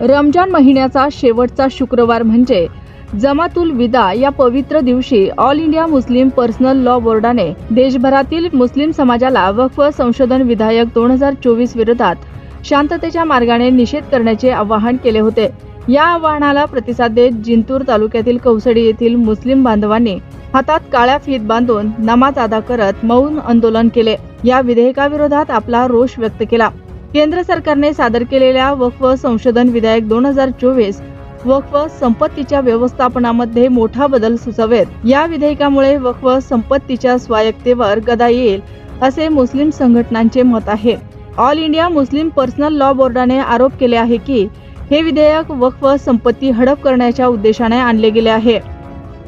रमजान महिन्याचा शेवटचा शुक्रवार म्हणजे जमातुल विदा या पवित्र दिवशी All India Muslim Personal Law बोर्डाने देशभरातील मुस्लिम समाजाला वक्फ संशोधन विधायक दोन हजार चोवीस विरोधात शांततेच्या मार्गाने निषेध करण्याचे आवाहन केले होते. या आवाहनाला प्रतिसाद देत जिंतूर तालुक्यातील कौसडी येथील मुस्लिम बांधवांनी हातात काळ्या फीत बांधून नमाज अदा करत मौन आंदोलन केले. या विधेयकाविरोधात आपला रोष व्यक्त केला. केंद्र सरकारने सादर केलेल्या वक्फ संशोधन विधेयक दोन हजार चोवीस वक्फ संपत्तीच्या व्यवस्थापनामध्ये मोठा बदल सुचवेत या विधेयकामुळे वक्फ संपत्तीच्या स्वायत्तेवर गदा येईल असे मुस्लिम संघटनांचे मत आहे. All India Muslim Personal Law बोर्डाने आरोप केले आहे की हे विधेयक वक्फ संपत्ती हडप करण्याच्या उद्देशाने आणले गेले आहे.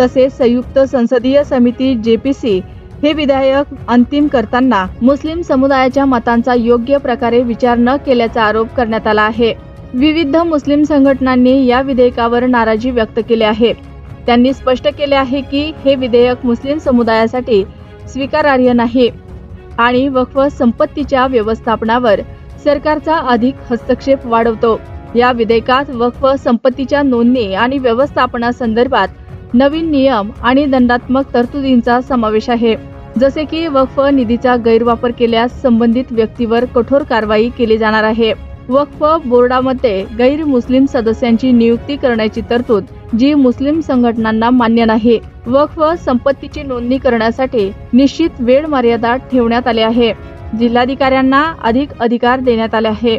तसेच संयुक्त संसदीय समिती जेपीसी हे विधेयक अंतिम करताना मुस्लिम समुदायाच्या मतांचा योग्य प्रकारे विचार न केल्याचा आरोप करण्यात आला आहे. विविध मुस्लिम संघटनांनी या विधेयकावर नाराजी व्यक्त केली आहे. त्यांनी स्पष्ट केले आहे की हे विधेयक मुस्लिम समुदायासाठी स्वीकारार्ह नाही आणि वक्फ संपत्तीच्या व्यवस्थापनावर सरकारचा अधिक हस्तक्षेप वाढवतो. या विधेयकात वक्फ संपत्तीच्या नोंदणी आणि व्यवस्थापनासंदर्भात नवीन नियम आणि दंडात्मक तरतुदींचा समावेश आहे. जसे की वक्फ निधीचा गैरवापर केल्यास संबंधित व्यक्तीवर कठोर कारवाई केली जाणार आहे. वक्फ बोर्डामध्ये गैर मुस्लिम सदस्यांची नियुक्ती करण्याची तरतूद जी मुस्लिम संघटनांना मान्य नाही. वक्फ संपत्तीची नोंदणी करण्यासाठी निश्चित वेळ मर्यादा ठेवण्यात आली आहे. जिल्हाधिकाऱ्यांना अधिक अधिकार देण्यात आले आहे.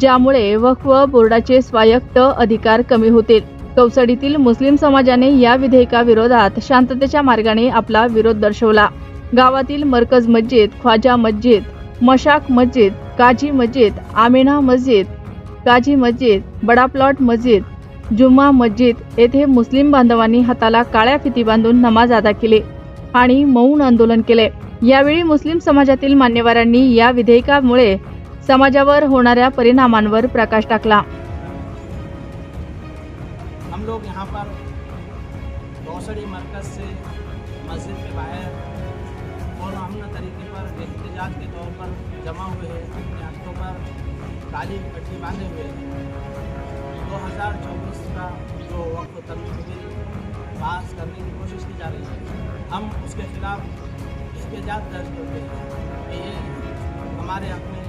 ज्यामुळे वक्फ बोर्डाचे स्वायत्त अधिकार कमी होतील. कवसडीतील मुस्लिम समाजाने या विधेयकाविरोधात शांततेच्या मार्गाने आपला विरोध दर्शवला. गावातील मरकज मस्जिद ख्वाजा मस्जिद मशाक मस्जिद काजी मस्जिद आमिना मस्जिद काजी मस्जिद बडा प्लॉट मस्जिद जुम्मा मस्जिद येथे मुस्लिम बांधवांनी हाताला काळ्या फिती बांधून नमाज अदा केली आणि मौन आंदोलन केले. यावेळी मुस्लिम समाजातील मान्यवरांनी या विधेयकामुळे समाजावर होणाऱ्या परिणामांवर प्रकाश टाकला. हम लोग यहाँ पर गौसड़ी मरकज से मस्जिद के बाहर और अमन तरीके पर एहतजाज के तौर पर जमा हुए हैं, अपने हाथों पर काली पट्टी बांधे हुए हैं। दो हज़ार चौबीस का जो वक्त बिल पास करने की कोशिश की जा रही है, हम उसके खिलाफ एहतजाज दर्ज करते हैं कि ये हमारे हक में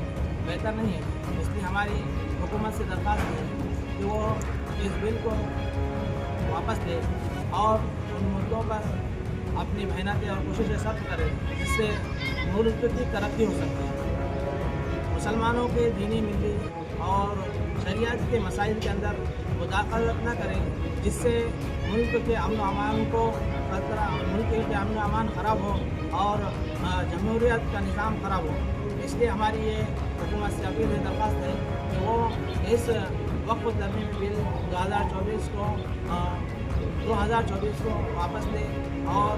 बेहतर नहीं है। इसलिए हमारी हुकूमत से दरख्वास्त है कि वो इस बिल को वापस ले और उन मुद्दों पर अपनी मेहनतें और कोशिशें सख्त करें, जिससे मुल्क की तरक्की हो सकती है। मुसलमानों के दीनी मिली और शरीयत के मसाइल के अंदर मुदाखलत न करें, जिससे मुल्क के अमन अमान को मुल्क के अमन अमान ख़राब हो और जमहूरियत का निज़ाम ख़राब हो। इसलिए हमारी ये हुकूमत से अपील है, दरख्वास्त है कि वो इस वक्फ तरमीम बिल दो हज़ार चौबीस को दो हज़ार चौबीस को वापस लें और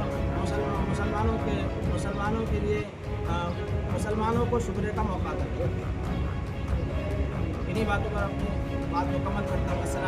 मुसलमान के, मुसलमानों के लिए मुसलमानों को शुक्र का मौका दें इन्हीं बातों पर अपनी बात मुकम्मल करता हूँ। असल